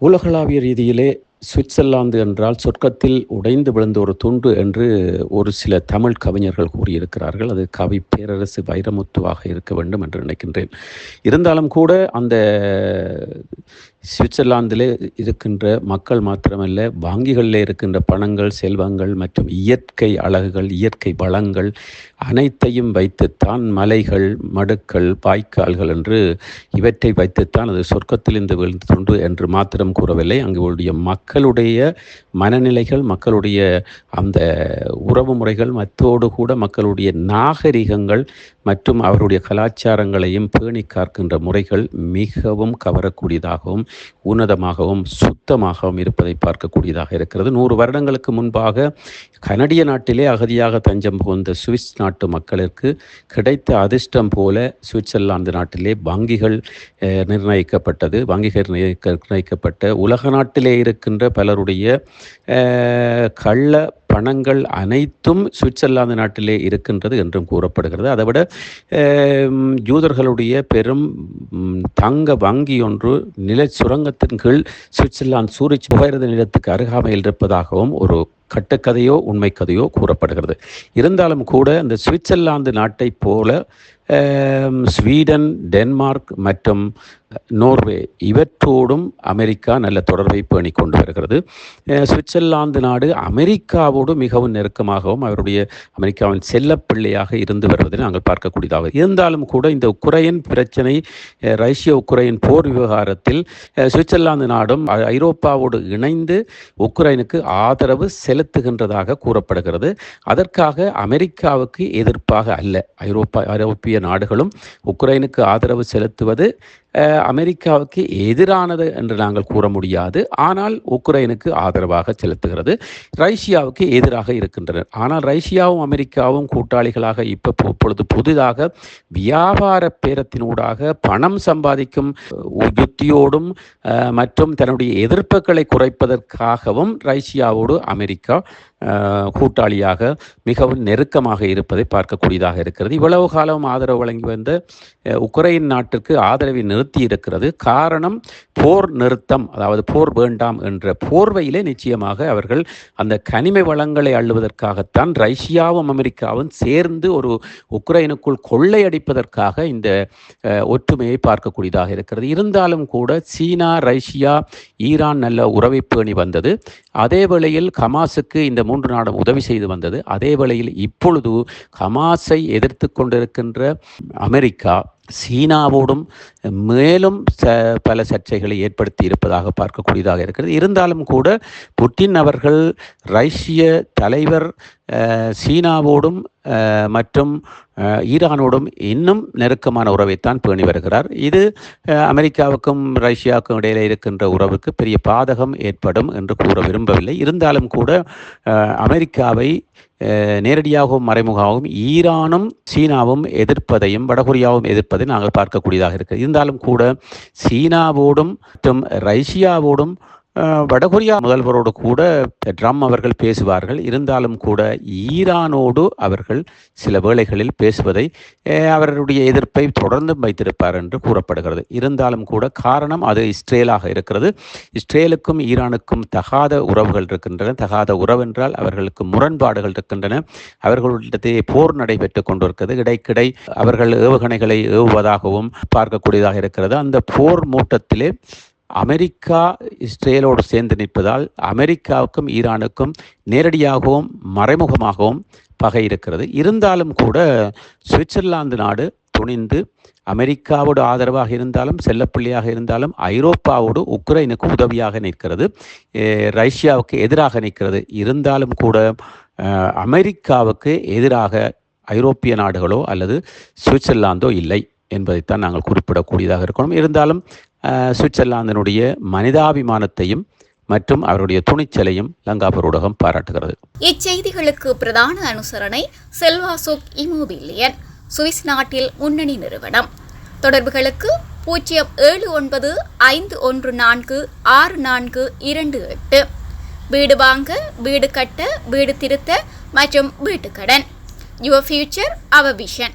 உலகளாவிய ரீதியிலே சுவிட்சர்லாந்து என்றால் சொர்க்கத்தில் உடைந்து விழுந்த ஒரு துண்டு என்று ஒரு சில தமிழ் கவிஞர்கள் கூறியிருக்கிறார்கள். அது கவி பேரரசு வைரமுத்துவாக இருக்க வேண்டும் என்று நினைக்கின்றேன். இருந்தாலும் கூட அந்த சுவிட்சர்லாந்திலே இருக்கின்ற மக்கள் மாத்திரமல்ல வங்கிகளில் இருக்கின்ற பணங்கள் செல்வங்கள் மற்றும் இயற்கை அழகுகள் இயற்கை வளங்கள் அனைத்தையும் வைத்துத்தான் மலைகள் மடுக்கள் பாய்க்கால்கள் என்று இவற்றை வைத்துத்தான் அது சொர்க்கத்திலிருந்து விழுந்து என்று மாத்திரம் கூறவில்லை. அங்குடைய மக்களுடைய மனநிலைகள் மக்களுடைய அந்த உறவு முறைகள் மத்தோடு கூட மக்களுடைய நாகரிகங்கள் மற்றும் அவருடைய கலாச்சாரங்களையும் பேணி காக்கின்ற முறைகள் மிகவும் கவரக்கூடியதாகவும் உன்னதமாகவும் சுத்தமாகவும் இருப்பதை பார்க்கக்கூடியதாக இருக்கிறது. நூறு வருடங்களுக்கு முன்பாக கனடிய நாட்டிலே அகதியாக தஞ்சம் புகுந்த சுவிஸ் நாட்டு மக்களுக்கு கிடைத்த அதிர்ஷ்டம் போல சுவிட்சர்லாந்து நாட்டிலே வங்கிகள் நிர்ணயிக்கப்பட்டது. வங்கிகள் நிர்ணயிக்கப்பட்ட உலக நாட்டிலே இருக்கின்ற பலருடைய கள்ள பணங்கள் அனைத்தும் சுவிட்சர்லாந்து நாட்டிலே இருக்கின்றது என்றும் கூறப்படுகிறது. அதை விட யூதர்களுடைய பெரும் தங்க வங்கி ஒன்று நில சுரங்கத்தின் கீழ் சுவிட்சர்லாந்து சூரிச் புகையிரத நிலத்துக்கு அருகாமையில் இருப்பதாகவும் ஒரு கட்டுக்கதையோ உண்மை கதையோ கூறப்படுகிறது. இருந்தாலும் கூட இந்த சுவிட்சர்லாந்து நாட்டைப் போல ஸ்வீடன் டென்மார்க் மற்றும் நோர்வே இவற்றோடும் அமெரிக்கா நல்ல தொடர்பை பேணி கொண்டு வருகிறது. சுவிட்சர்லாந்து நாடு அமெரிக்காவோடு மிகவும் நெருக்கமாகவும் அவருடைய அமெரிக்காவின் செல்லப்பிள்ளையாக இருந்து வருவதை நாங்கள் பார்க்கக்கூடியதாக. இருந்தாலும் கூட இந்த உக்ரைன் பிரச்சனை ரஷ்ய உக்ரைன் போர் விவகாரத்தில் சுவிட்சர்லாந்து நாடும் ஐரோப்பாவோடு இணைந்து உக்ரைனுக்கு ஆதரவு செலுத்துகின்றதாக கூறப்படுகிறது. அதற்காக அமெரிக்காவுக்கு எதிர்ப்பாக அல்ல. ஐரோப்பா ஐரோப்பிய நாடுகளும் உக்ரைனுக்கு ஆதரவு செலுத்துவது அமெரிக்காவுக்கு எதிரானது என்று நாங்கள் கூற முடியாது. ஆனால் உக்ரைனுக்கு ஆதரவாக செலுத்துகிறது. ரஷ்யாவுக்கு எதிராக இருக்கின்றனர். ஆனால் ரஷ்யாவும் அமெரிக்காவும் கூட்டாளிகளாக இப்போ இப்பொழுது புதிதாக வியாபார பேரத்தினூடாக பணம் சம்பாதிக்கும் அஹ், யுத்தியோடும் மற்றும் தன்னுடைய எதிர்ப்புகளை குறைப்பதற்காகவும் ரஷ்யாவோடு அமெரிக்கா கூட்டாளியாக மிகவும் நெருக்கமாக இருப்பதை பார்க்கக்கூடியதாக இருக்கிறது. இவ்வளவு காலம் ஆதரவு வழங்கி வந்த உக்ரைன் நாட்டிற்கு ஆதரவை நிறுத்தி இருக்கிறது. காரணம் போர் நிறுத்தம் அதாவது போர் வேண்டாம் என்ற போர்வையிலே நிச்சயமாக அவர்கள் அந்த கனிம வளங்களை அள்ளுவதற்காகத்தான் ரஷ்யாவும் அமெரிக்காவும் சேர்ந்து ஒரு உக்ரைனுக்குள் கொள்ளையடிப்பதற்காக இந்த ஒற்றுமையை பார்க்கக்கூடியதாக இருக்கிறது. இருந்தாலும் கூட சீனா ரஷ்யா ஈரான் நல்ல உறவை பேணி வந்தது. அதே வேளையில் ஹமாஸுக்கு இந்த மூன்று நாடும் உதவி செய்து வந்தது. அதே வேளையில் இப்பொழுது ஹமாஸை எதிர்த்து கொண்டிருக்கின்ற அமெரிக்கா சீனாவோடும் மேலும் ச பல சர்ச்சைகளை ஏற்படுத்தி இருப்பதாக பார்க்கக்கூடியதாக இருக்கிறது. இருந்தாலும் கூட புட்டின் அவர்கள் ரஷ்ய தலைவர் சீனாவோடும் மற்றும் ஈரானோடும் இன்னும் நெருக்கமான உறவைத்தான் பேணி வருகிறார். இது அமெரிக்காவுக்கும் ரஷ்யாவுக்கும் இடையில இருக்கின்ற உறவுக்கு பெரிய பாதகம் ஏற்படும் என்று கூற விரும்பவில்லை. இருந்தாலும் கூட அமெரிக்காவை நேரடியாகவும் மறைமுகமாகவும் ஈரானும் சீனாவும் எதிர்ப்பதையும் வடகொரியாவும் எதிர்ப்பதை நாங்கள் பார்க்கக்கூடியதாக இருக்கிறது. இருந்தாலும் கூட சீனாவோடும் மற்றும் ரஷ்யாவோடும் வடகொரியா முதல்வரோடு கூட ட்ரம் அவர்கள் பேசுவார்கள். இருந்தாலும் கூட ஈரானோடு அவர்கள் சில வேளைகளில் பேசுவதை அஹ், அவருடைய எதிர்ப்பை தொடர்ந்து வைத்திருப்பார் என்று கூறப்படுகிறது. இருந்தாலும் கூட காரணம் அது இஸ்ரேலாக இருக்கிறது. இஸ்ரேலுக்கும் ஈரானுக்கும் தகாத உறவுகள் இருக்கின்றன. தகாத உறவென்றால் அவர்களுக்கு முரண்பாடுகள் இருக்கின்றன. அவர்களிடத்தையே போர் நடைபெற்று கொண்டிருக்கிறது. இடைக்கிடை அவர்கள் ஏவுகணைகளை ஏவுவதாகவும் பார்க்கக்கூடியதாக இருக்கிறது. அந்த போர் மூட்டத்திலே அமெரிக்கா இஸ்ரேலோடு சேர்ந்து நிற்பதால் அமெரிக்காவுக்கும் ஈரானுக்கும் நேரடியாகவும் மறைமுகமாகவும் பகை இருக்கிறது. இருந்தாலும் கூட சுவிட்சர்லாந்து நாடு துணிந்து அமெரிக்காவோடு ஆதரவாக இருந்தாலும் செல்லப்பிள்ளையாக இருந்தாலும் ஐரோப்பாவோடு உக்ரைனுக்கு உதவியாக நிற்கிறது. ரஷ்யாவுக்கு எதிராக நிற்கிறது. இருந்தாலும் கூட அமெரிக்காவுக்கு எதிராக ஐரோப்பிய நாடுகளோ அல்லது சுவிட்சர்லாந்தோ இல்லை. என்பதைத்தான் நாங்கள் குறிப்பிடக்கூடியதாக இருக்கணும். இருந்தாலும் சுவிட்சர்லாந்தினுடைய மனிதாபிமானத்தையும் மற்றும் அவருடைய துணிச்சலையும் லங்காபூர் ஊடகம் பாராட்டுகிறது. இச்செய்திகளுக்கு பிரதான அனுசரணை செல்வாசோக் இமோபிலியன் சுவிஸ் நாட்டில் முன்னணி நிறுவனம். தொடர்புகளுக்கு பூஜ்ஜியம் ஏழு ஒன்பது ஐந்து ஒன்று நான்கு ஆறு நான்கு இரண்டு எட்டு. வீடு வாங்க வீடு கட்ட வீடு திருத்த மற்றும் வீட்டுக்கடன். Your future our vision